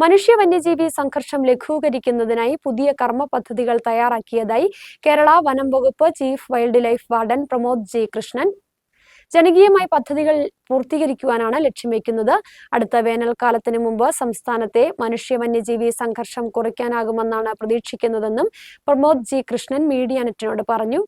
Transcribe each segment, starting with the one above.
മനുഷ്യ വന്യജീവി സംഘർഷം ലഘൂകരിക്കുന്നതിനായി പുതിയ കർമ്മ പദ്ധതികൾ തയ്യാറാക്കിയതായി കേരള വനം വകുപ്പ് chief wildlife warden Pramod J Krishnan. ജനകീയമായ പദ്ധതികൾ പൂർത്തീകരിക്കുവാനാണ് ലക്ഷ്യം വയ്ക്കുന്നത് അടുത്ത വേനൽക്കാലത്തിന് മുമ്പ് സംസ്ഥാനത്തെ മനുഷ്യ വന്യജീവി സംഘർഷം കുറയ്ക്കാനാകുമെന്നാണ് പ്രതീക്ഷിക്കുന്നതെന്നും പ്രമോദ് ജി കൃഷ്ണൻ മീഡിയ നെറ്റിനോട് പറഞ്ഞു.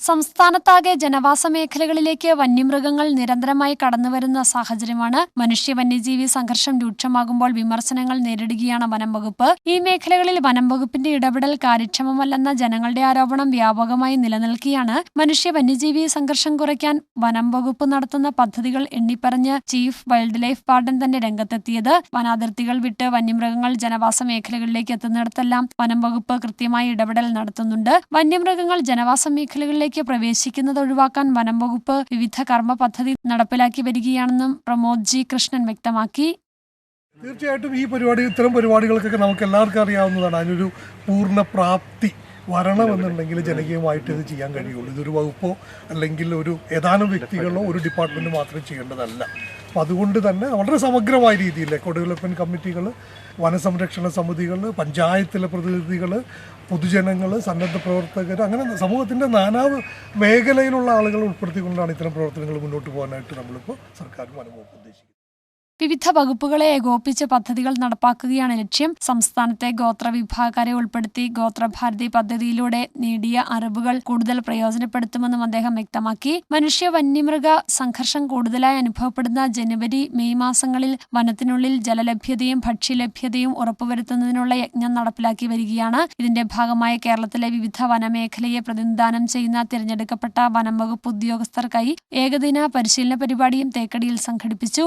സംസ്ഥാനത്താകെ ജനവാസ മേഖലകളിലേക്ക് വന്യമൃഗങ്ങൾ നിരന്തരമായി കടന്നുവരുന്ന സാഹചര്യമാണ് മനുഷ്യ വന്യജീവി സംഘർഷം രൂക്ഷമാകുമ്പോൾ വിമർശനങ്ങൾ നേരിടുകയാണ് വനം വകുപ്പ്. ഈ മേഖലകളിൽ വനം വകുപ്പിന്റെ ഇടപെടൽ കാര്യക്ഷമമല്ലെന്ന ജനങ്ങളുടെ ആരോപണം വ്യാപകമായി നിലനിൽക്കുകയാണ്. മനുഷ്യ വന്യജീവി സംഘർഷം കുറയ്ക്കാൻ വനം വകുപ്പ് നടത്തുന്ന പദ്ധതികൾ എണ്ണിപ്പറഞ്ഞ് ചീഫ് വൈൽഡ് ലൈഫ് വാർഡൻ തന്നെ രംഗത്തെത്തിയത്. വനാതിർത്തികൾ വിട്ട് വന്യമൃഗങ്ങൾ ജനവാസ മേഖലകളിലേക്ക് എത്തുന്നിടത്തെല്ലാം വനം വകുപ്പ് കൃത്യമായി ഇടപെടൽ നടത്തുന്നുണ്ട്. വന്യമൃഗങ്ങൾ ജനവാസ മേഖലകളിലേക്ക് പ്രവേശിക്കുന്നത് ഒഴിവാക്കാൻ വനം വകുപ്പ് വിവിധ കർമ്മ പദ്ധതി നടപ്പിലാക്കി വരികയാണെന്നും പ്രമോദ് ജി കൃഷ്ണൻ വ്യക്തമാക്കി. തീർച്ചയായിട്ടും ഈ പരിപാടി ഇത്തരം പരിപാടികൾക്കൊക്കെ നമുക്ക് എല്ലാവർക്കും അറിയാവുന്നതാണ്. അതിനൊരു പൂർണ പ്രാപ്തി വരണമെന്നുണ്ടെങ്കിൽ ജനകീയമായിട്ട് ഇത് ചെയ്യാൻ കഴിയുള്ളൂ. ഇതൊരു വകുപ്പോ അല്ലെങ്കിൽ ഒരു ഏതാനും വ്യക്തികളോ ഒരു ഡിപ്പാർട്ട്മെന്റ് മാത്രം ചെയ്യേണ്ടതല്ല. അപ്പം അതുകൊണ്ട് തന്നെ വളരെ സമഗ്രമായ രീതിയിൽ എക്കോ ഡെവലപ്മെന്റ് കമ്മിറ്റികൾ വനസംരക്ഷണ സമിതികൾ പഞ്ചായത്തിലെ പ്രതിനിധികൾ പൊതുജനങ്ങൾ സന്നദ്ധ പ്രവർത്തകർ അങ്ങനെ സമൂഹത്തിന്റെ നാനാ മേഖലയിലുള്ള ആളുകൾ ഉൾപ്പെടുത്തിക്കൊണ്ടാണ് ഇത്തരം പ്രവർത്തനങ്ങൾ മുന്നോട്ട് പോകാനായിട്ട് നമ്മളിപ്പോൾ സർക്കാരും അനുഭവം ഉദ്ദേശിക്കുന്നത്. വിവിധ വകുപ്പുകളെ ഏകോപിപ്പിച്ച് പദ്ധതികൾ നടപ്പാക്കുകയാണ് ലക്ഷ്യം. സംസ്ഥാനത്തെ ഗോത്രവിഭാഗക്കാരെ ഉൾപ്പെടുത്തി ഗോത്രഭാരതി പദ്ധതിയിലൂടെ നേടിയ അറിവുകൾ കൂടുതൽ പ്രയോജനപ്പെടുത്തുമെന്നും അദ്ദേഹം വ്യക്തമാക്കി. മനുഷ്യ വന്യമൃഗ സംഘർഷം കൂടുതലായി അനുഭവപ്പെടുന്ന ജനുവരി മെയ് മാസങ്ങളിൽ വനത്തിനുള്ളിൽ ജലലഭ്യതയും ഭക്ഷ്യലഭ്യതയും ഉറപ്പുവരുത്തുന്നതിനുള്ള യജ്ഞം നടപ്പിലാക്കി വരികയാണ്. ഇതിന്റെ ഭാഗമായി കേരളത്തിലെ വിവിധ വനമേഖലയെ പ്രതിനിധാനം ചെയ്യുന്ന തിരഞ്ഞെടുക്കപ്പെട്ട വനം വകുപ്പ് ഉദ്യോഗസ്ഥർക്കായി ഏകദിന പരിശീലന പരിപാടിയും തേക്കടിയിൽ സംഘടിപ്പിച്ചു.